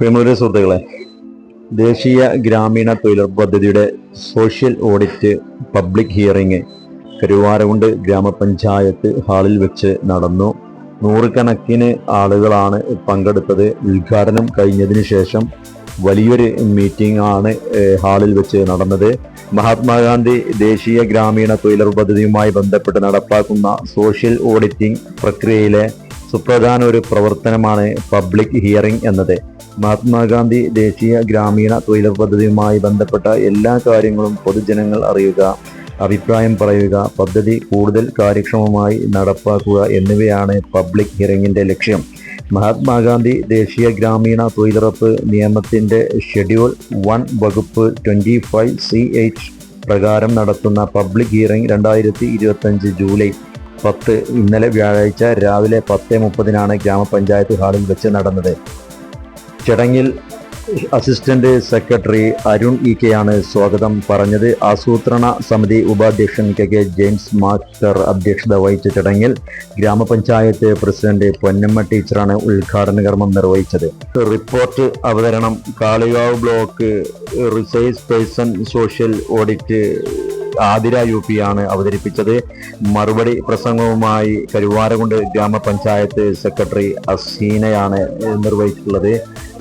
പ്രിയമുള്ള സുഹൃത്തുക്കളെ ദേശീയ ഗ്രാമീണ തൊഴിലുറപ്പ് പദ്ധതിയുടെ social audit public hearing Karuvarakundu ഗ്രാമപഞ്ചായത്ത് ഹാളിൽ വെച്ച് നടന്നു. നൂറുകണക്കിന് ആളുകളാണ് പങ്കെടുത്തത്. ഉദ്ഘാടനം കഴിഞ്ഞതിന് ശേഷം വലിയൊരു മീറ്റിംഗ് ആണ് ഹാളിൽ വെച്ച് നടന്നത്. മഹാത്മാഗാന്ധി ദേശീയ ഗ്രാമീണ തൊഴിലുറപ്പ് പദ്ധതിയുമായി ബന്ധപ്പെട്ട് നടപ്പാക്കുന്ന സോഷ്യൽ ഓഡിറ്റിംഗ് പ്രക്രിയയിലെ സുപ്രധാന ഒരു പ്രവർത്തനമാണ് പബ്ലിക് ഹിയറിംഗ് എന്നത്. മഹാത്മാഗാന്ധി ദേശീയ ഗ്രാമീണ തൊഴിൽ പദ്ധതിയുമായി ബന്ധപ്പെട്ട എല്ലാ കാര്യങ്ങളും പൊതുജനങ്ങൾ അറിയുക അഭിപ്രായം പറയുക പദ്ധതി കൂടുതൽ കാര്യക്ഷമമായി നടപ്പാക്കുക എന്നിവയാണ് പബ്ലിക് ഹിയറിംഗിന്റെ ലക്ഷ്യം. മഹാത്മാഗാന്ധി ദേശീയ ഗ്രാമീണ തൊഴിലുറപ്പ് നിയമത്തിന്റെ ഷെഡ്യൂൾ വൺ വകുപ്പ് ട്വന്റി ഫൈവ് സി എച്ച് പ്രകാരം നടത്തുന്ന പബ്ലിക് ഹിയറിംഗ് രണ്ടായിരത്തി ഇരുപത്തഞ്ച് ജൂലൈ പത്ത് ഇന്നലെ വ്യാഴാഴ്ച രാവിലെ പത്ത് മുപ്പതിനാണ് ഗ്രാമപഞ്ചായത്ത് ഹാളിൽ വെച്ച് നടന്നത്. ചടങ്ങിൽ അസിസ്റ്റന്റ് സെക്രട്ടറി അരുൺ ഇ കെയാണ് സ്വാഗതം പറഞ്ഞത്. ആസൂത്രണ സമിതി ഉപാധ്യക്ഷൻ കെ കെ ജെയിംസ് മാസ്റ്റർ അധ്യക്ഷത വഹിച്ച ചടങ്ങിൽ ഗ്രാമപഞ്ചായത്ത് പ്രസിഡന്റ് പൊന്നമ്മ ടീച്ചറാണ് ഉദ്ഘാടന കർമ്മം നിർവഹിച്ചത്. റിപ്പോർട്ട് അവതരണം Kalikavu block resource person social audit Athira U P ആണ് അവതരിപ്പിച്ചത്. മറുപടി പ്രസംഗവുമായി കരുവാരകുണ്ട് ഗ്രാമപഞ്ചായത്ത് സെക്രട്ടറി അസീനയാണ് നിർവഹിച്ചിട്ടുള്ളത്.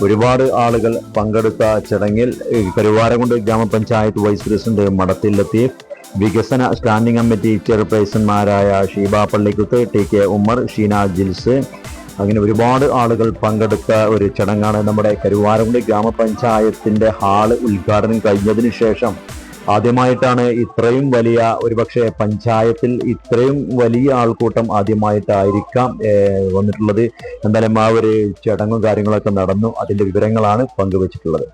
ഒരുപാട് ആളുകൾ പങ്കെടുത്ത ചടങ്ങിൽ കരുവാരകുണ്ട് ഗ്രാമപഞ്ചായത്ത് വൈസ് പ്രസിഡന്റ് മടത്തിൽ ലത്തീഫ് വികസന സ്റ്റാൻഡിംഗ് കമ്മിറ്റി ചെയർപേഴ്സൺമാരായ ഷീബ പള്ളിക്കുത്ത് ടി കെ ഉമ്മർ ഷീന ജിൽസ്. അങ്ങനെ ഒരുപാട് ആളുകൾ പങ്കെടുത്ത ഒരു ചടങ്ങാണ് നമ്മുടെ കരുവാരകുണ്ട് ഗ്രാമപഞ്ചായത്തിന്റെ ഹാൾ ഉദ്ഘാടനം കഴിഞ്ഞതിന് ശേഷം ആദ്യമായിട്ടാണ് ഇത്രയും വലിയ ഒരുപക്ഷെ പഞ്ചായത്തിൽ ഇത്രയും വലിയ ആൾക്കൂട്ടം ആദ്യമായിട്ടായിരിക്കാം വന്നിട്ടുള്ളത്. എന്തായാലും ആ ഒരു ചടങ്ങും കാര്യങ്ങളൊക്കെ നടന്നു. അതിന്റെ വിവരങ്ങളാണ് പങ്കുവച്ചിട്ടുള്ളത്.